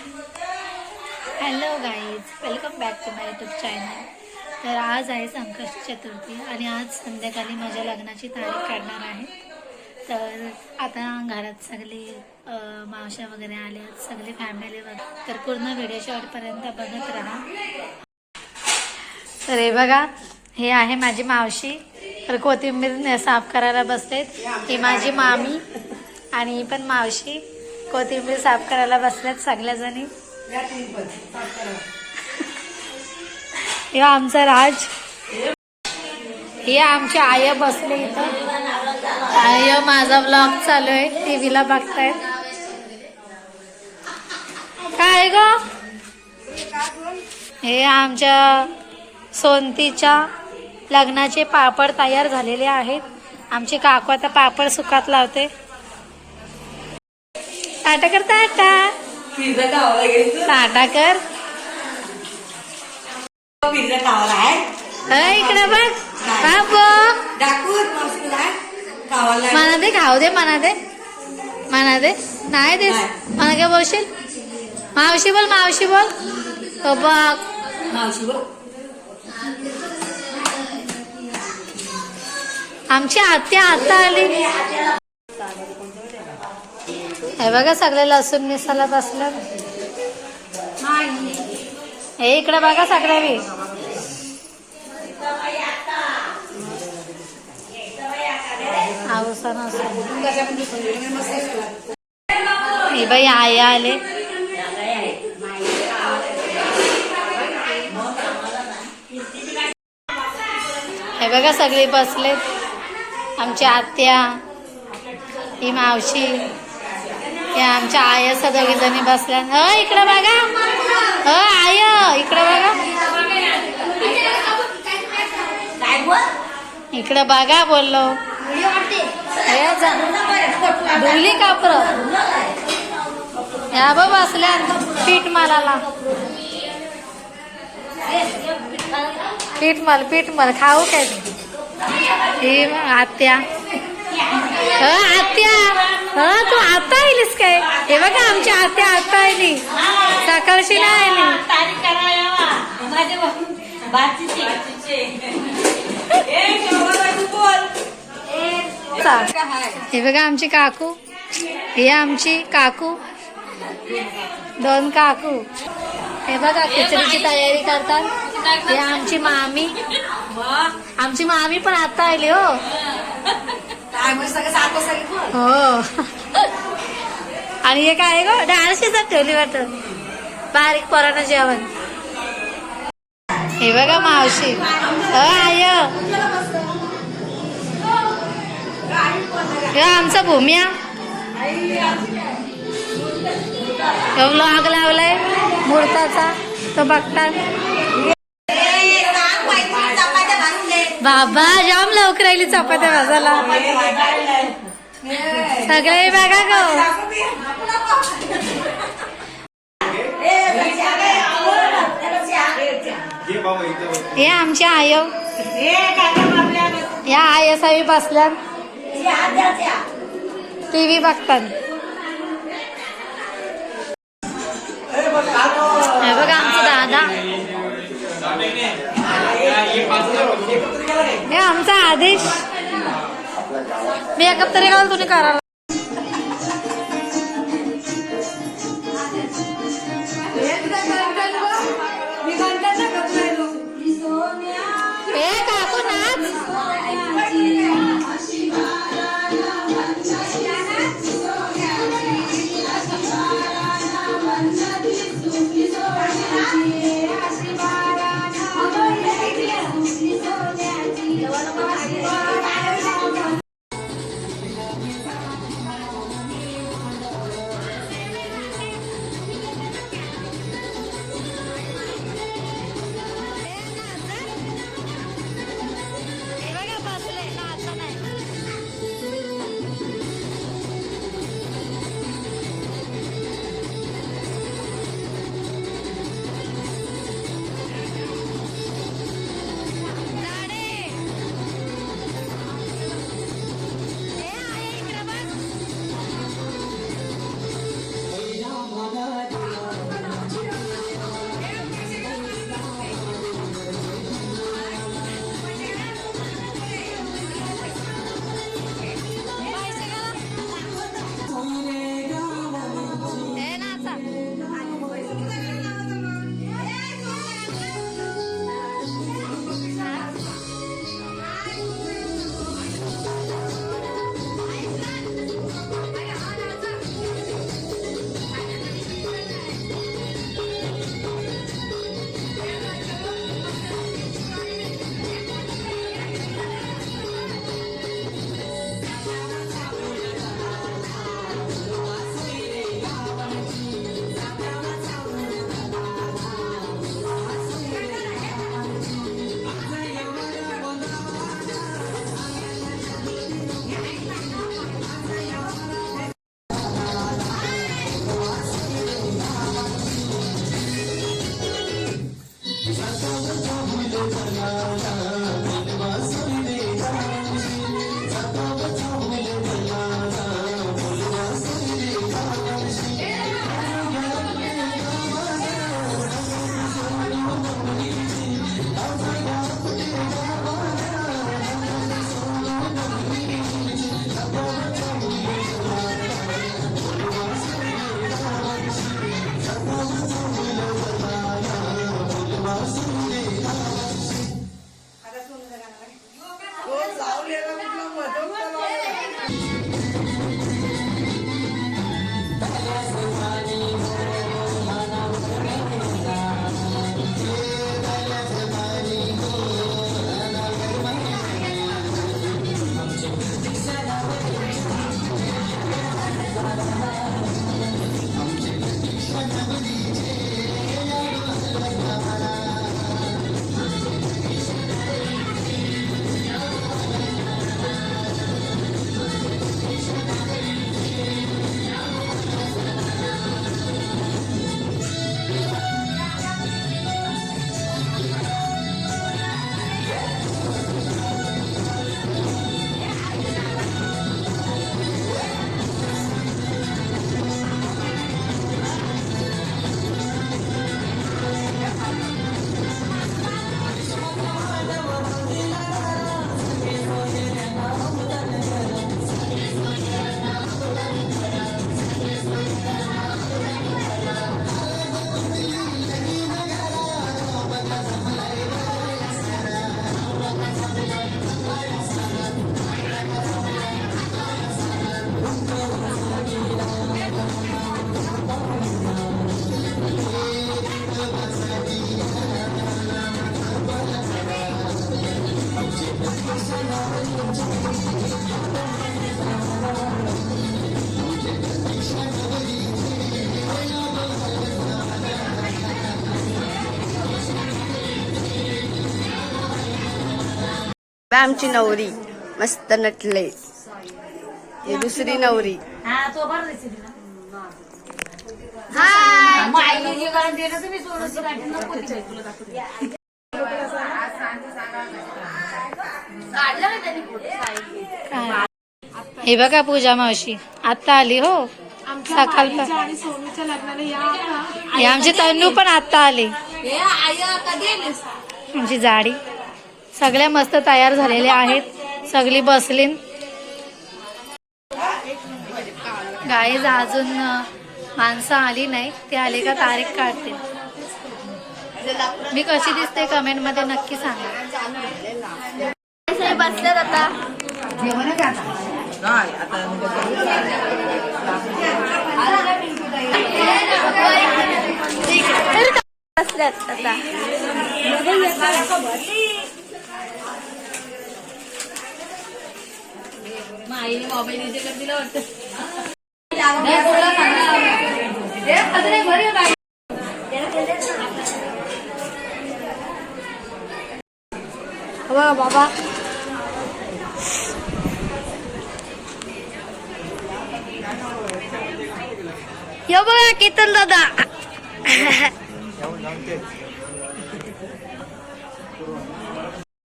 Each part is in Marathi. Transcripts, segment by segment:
Hello guys welcome back to my YouTube channel तर आज आहे संकष्ट चतुर्थी आणि आज संध्याकाळी माझ्या लग्नाची तारीख काढणार आहे. तर आता घरात सगळे मावशा वगैरे आले सगळी फॅमिली वगैरे तर पूर्ण व्हिडिओ शॉर्टपर्यंत बघत राहा. तर हे बघा हे आहे माझी मावशी. तर कोथिंबीर साफ करायला बसलेत. ही माझी मामी आणि ही पण मावशी. कोथिंबीर साफ करायला बसल्यात सगळ्याजणी. हे आमचा राज. हे आमची आय बसले इथं. आय माझा ब्लॉग चालू आहे टीव्हीला बघतायत. काय ग? हे आमच्या सोनतीच्या लग्नाचे पापड तयार झालेले आहेत. आमची काकू आता पापड सुकात लावते. टाटा कर टाटा. पिझ्झा खावायला गेली टाटा कर. पिझ्झा आहे. अय, इकडे बघ. दाखवत मना दे खाऊ दे मना दे. मना दे. नाही देस मला काय बोलशील? मावशी बोल मावशी बोल. हो बघ. मावशी बोल. आमची आत्या आता आली. हे बघा सगळे लसूण मिसाला बसलं हे इकडे बघा सगळे बी. हे बाई आई आले. हे बघा सगळे बसले आमची आत्या ही मावशी. हे आमच्या आया सगळी जणी बसल्या. ह इकडं बघा. ह आय इकडं बघा. इकडं बघा बोललो. हे धुली कापर. या बघ बसल्या. पीठ मालाला पीठ माल पीठ माल खाऊ काय ही आत्या. ह आत्या ह तू आता आलीस काय? हे बघा आमची आत्या आता आली. सकाळची नाही आली. हे बघा आमची काकू. हे आमची काकू. दोन काकू. हे बघा खिचडीची तयारी करतात. हे आमची मामी. आमची मामी पण आता आली हो. हो. आणि हे काय ग? डाळ शिजत ठेवली वाटत. बारीक पराठा जेवण. हे बघा मावशी. अ आय आमचा भूमिया व्लॉग लावलाय मुहूर्ताचा तो बघतात बाबा जाम लवकर राहिली चपात्या भाजायला. सगळे बघा ग. हे आमच्या आयो हो. या आय सावी टी व्ही बघतात बघा आमचा दादा. हे आमचा आदेश. मी एकत्र तरी घाल तुम्ही करा आमची नवरी मस्त नटले. ही दुसरी नवरी. हा हे बघा पूजा मावशी आता आली हो. सकाळ आणि सोनूच्या लग्नाला या. का हे आमची तन्नू पण आता आली? आमची जाडी. सगळ्या मस्त तयार झालेल्या आहेत. सगळी बसलीन. गाईज अजून माणसं आली नाही. ते आले का तारीख काढते मी कशी दिसते कमेंटमध्ये नक्की सांगा. बसल्यात आता बसल्यात आता. आईने मोबाईल इथे कर दिला वाटतं. बाबा. यो बघा केतन दादा.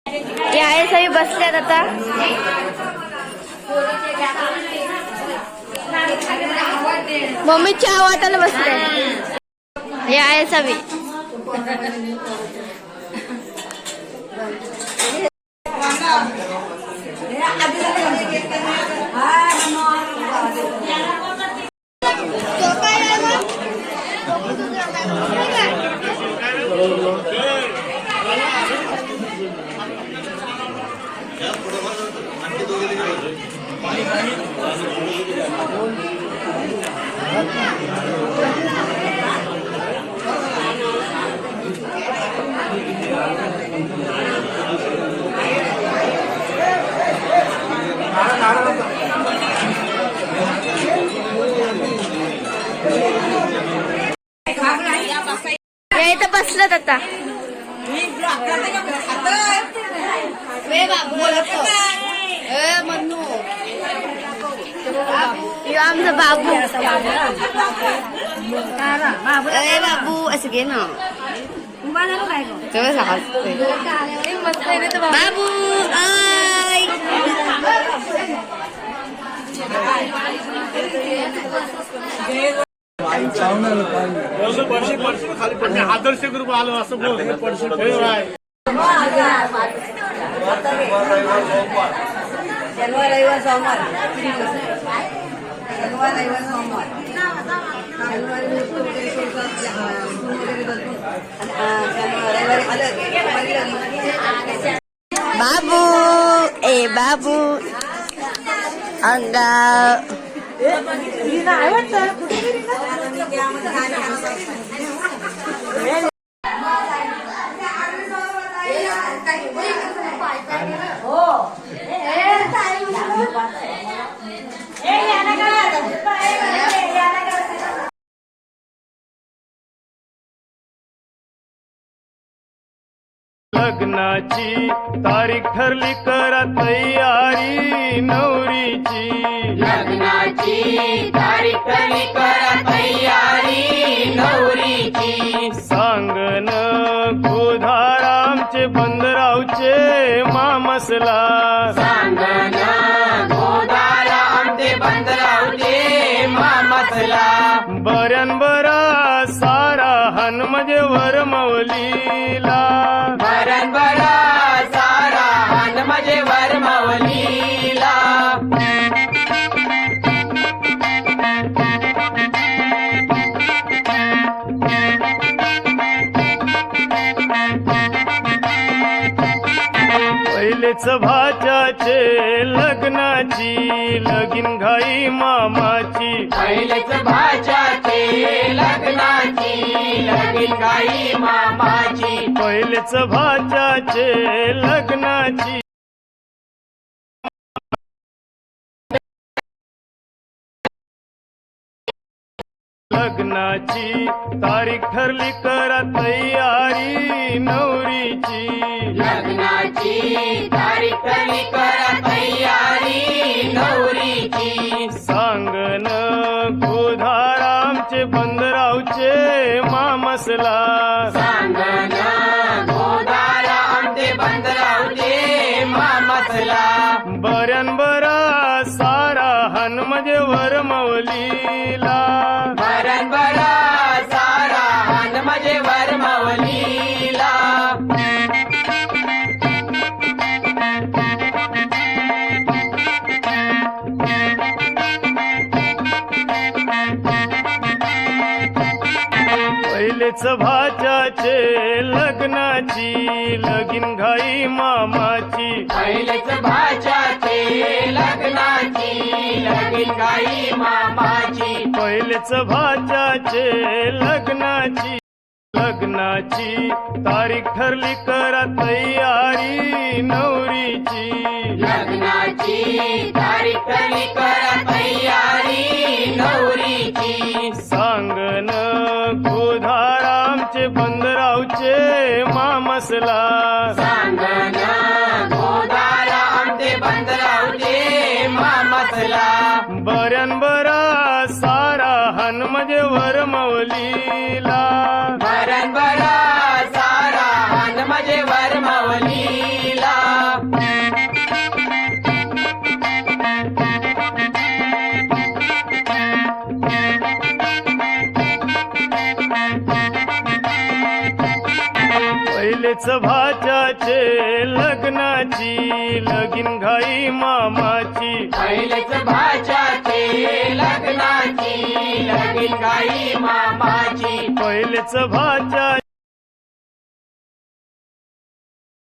हे आहे सगळी बसल्यात आता. मम्मी चहा वाटायला बसते हे आहे सवी. या इथं बसलं आता वे बाबू ए मन्नू यो आमचा बाबू ए बाबू असं घे ना तेव्हा हसतोय. बाबू आय आदर्श ग्रुप आलो असं बोल हे पडशी ठेव आहे शनिवार रविवार सोमवार शनिवार रविवार सोमवार शनिवारी आलं की दुपारी लग्न. बाबू ए बाबू अंगा लग्नाची तारीख ठरली करा तयारी नवरीची. लग्नाची तारीख ठरली करा तयारी नवरीची. सांगन गोधारामचे बंदरावचे मामसला. सांगण गोदारा आमचे बंदरावचे मामसला. बऱ्यान बरा सारा हन म्हणजे वरमवलीला भाच्याचे लग्नाची लगीन घाई मामाची. पहिलेच भाच्याचे लग्नाची लगीन गाई मामाची. पहिलेच भाच्याचे लग्नाची. लग्नाची तारीख ठरली करा तयारी नवरीची. लग्नाची तारीख ठरली करा तयारी नवरीची. सांगन गोधारामचे बंदरावचे मामसला. पहिलेच भाच्याचे लग्नाची लगीन घाई मामाची. पहिलेच भाच्याचे लग्नाची लगीन गाई मामाची. पहिलेच भाच्याचे लग्नाची लग्नाची तारीख ठरली करा तयारी नवरीची. लग्नाची तारीख ठरली करा पहिलेच भाच्याचे लग्नाची लगीन घाई मामाची. पहिलेच भाच्याचे लग्नाची लगीन गाई मामाची. पहिलेच भाच्या